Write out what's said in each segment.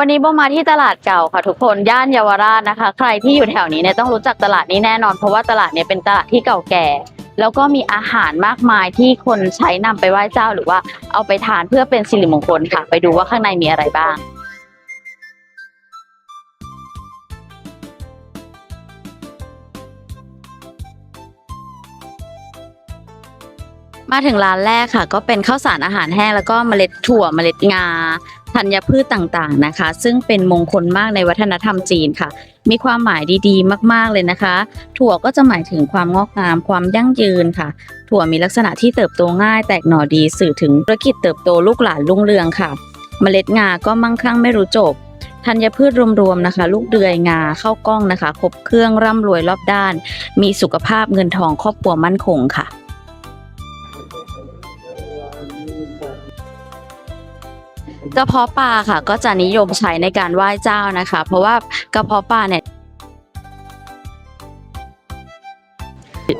วันนี้โบมาที่ตลาดเก่าค่ะทุกคนย่านเยาวราชนะคะ ใครที่อยู่แถวนี้เนี่ยต้องรู้จักตลาดนี้แน่นอน เพราะว่าตลาดเนี่ยเป็นตลาดที่เก่าแก่ แล้วก็มีอาหารมากมายที่คนใช้นำไปไหว้เจ้า หรือว่าเอาไปทานเพื่อเป็นสิริมงคลค่ะ ไปดูว่าข้างในมีอะไรบ้างมาถึงร้านแรกค่ะ ก็เป็นข้าวสารอาหารแห้งแล้วก็เมล็ดถั่วเมล็ดงา ธัญพืชต่างๆนะคะ ซึ่งเป็นมงคลมากในวัฒนธรรมจีนค่ะ มีความหมายดีๆ มากๆเลยนะคะ ถั่วก็จะหมายถึงความงอกงามความยั่งยืนค่ะ ถั่วมีลักษณะที่เติบโตง่ายแตกหน่อดีสื่อถึงธุรกิจเติบโตลูกหลานรุ่งเรืองค่ะ เมล็ดงาก็มั่งคั่งไม่รู้จบธัญพืชรวมๆนะคะ ลูกเดือยงาเข้ากล้องนะคะ ครบเครื่องร่ำรวยรอบด้าน มีสุขภาพเงินทองครอบครัวมั่นคงค่ะ กระเพาะปลาค่ะ ก็จะนิยมใช้ในการไหว้เจ้านะคะ เพราะว่ากระเพาะปลาเนี่ย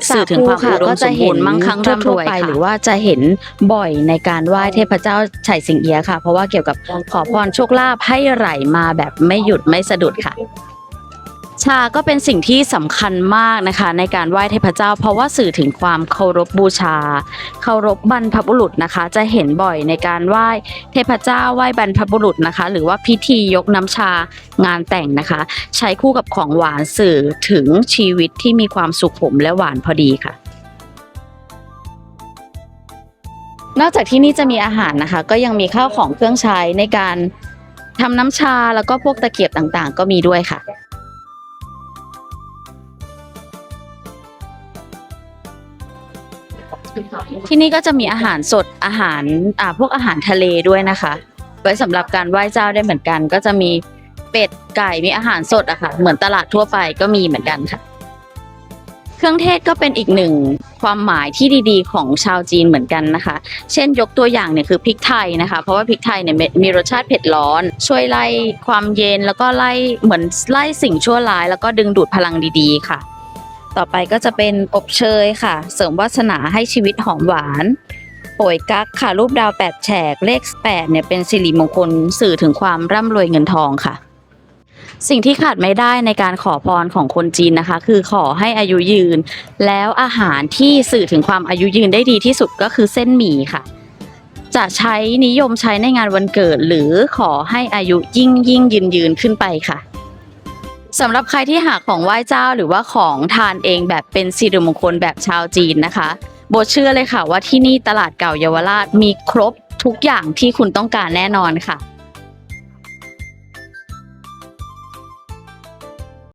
สื่อถึงความอุดมสมบูรณ์มั่งคั่งร่ำรวยค่ะหรือว่าจะเห็นบ่อยในการไหว้เทพเจ้าไฉสิงเอียค่ะ เพราะว่าเกี่ยวกับขอพรโชคลาภให้ไหลมาแบบไม่หยุดไม่สะดุดค่ะ ชาก็เป็นสิ่งที่สำคัญมากนะคะ ในการไหว้เทพเจ้า เพราะว่าสื่อถึงความเคารพบูชา เคารพบรรพบุรุษนะคะ จะเห็นบ่อยในการไหว้เทพเจ้าไหว้บรรพบุรุษนะคะ หรือว่าพิธียกน้ำชางานแต่งนะคะ ใช้คู่กับของหวานสื่อถึงชีวิตที่มีความสุขขมและหวานพอดีค่ะนอกจากที่นี่จะมีอาหารนะคะ ก็ยังมีข้าวของเครื่องใช้ในการทำน้ำชาแล้วก็พวกตะเกียบต่างๆ ก็มีด้วยค่ะ ที่นี่ก็จะมีอาหารสดอาหารอ่าพวกอาหารทะเลด้วยนะคะ ไว้สำหรับการไหว้เจ้าได้เหมือนกัน ก็จะมีเป็ดไก่มีอาหารสดอะค่ะเหมือนตลาดทั่วไปก็มีเหมือนกันค่ะ เครื่องเทศก็เป็นอีกหนึ่งความหมายที่ดีๆ ของชาวจีนเหมือนกันนะคะ เช่นยกตัวอย่างเนี่ยคือพริกไทยนะคะ เพราะว่าพริกไทยเนี่ยมีมีรสชาติเผ็ดร้อน ช่วยไล่ความเย็นแล้วก็ไล่เหมือนไล่สิ่งชั่วร้าย แล้วก็ดึงดูดพลังดีๆค่ะ ต่อไปก็จะเป็นอบเชยค่ะ เสริมวาสนาให้ชีวิตหอมหวานโป่ยกักค่ะรูปดาวแปดแฉกเลขแปดเนี่ยเป็นสิริมงคลสื่อถึงความร่ำรวยเงินทองค่ะ สิ่งที่ขาดไม่ได้ในการขอพรของคนจีนนะคะ คือขอให้อายุยืน แล้วอาหารที่สื่อถึงความอายุยืนได้ดีที่สุดก็คือเส้นหมี่ค่ะ จะใช้นิยมใช้ในงานวันเกิด หรือขอให้อายุยิ่งยิ่งยืนยืนขึ้นไปค่ะ สำหรับใครที่หาของไหว้เจ้าหรือว่าของทานเองแบบเป็นสิริมงคลแบบชาวจีนนะคะโบเชื่อเลยค่ะว่าที่นี่ตลาดเก่าเยาวราชมีครบทุกอย่างที่คุณต้องการแน่นอนค่ะ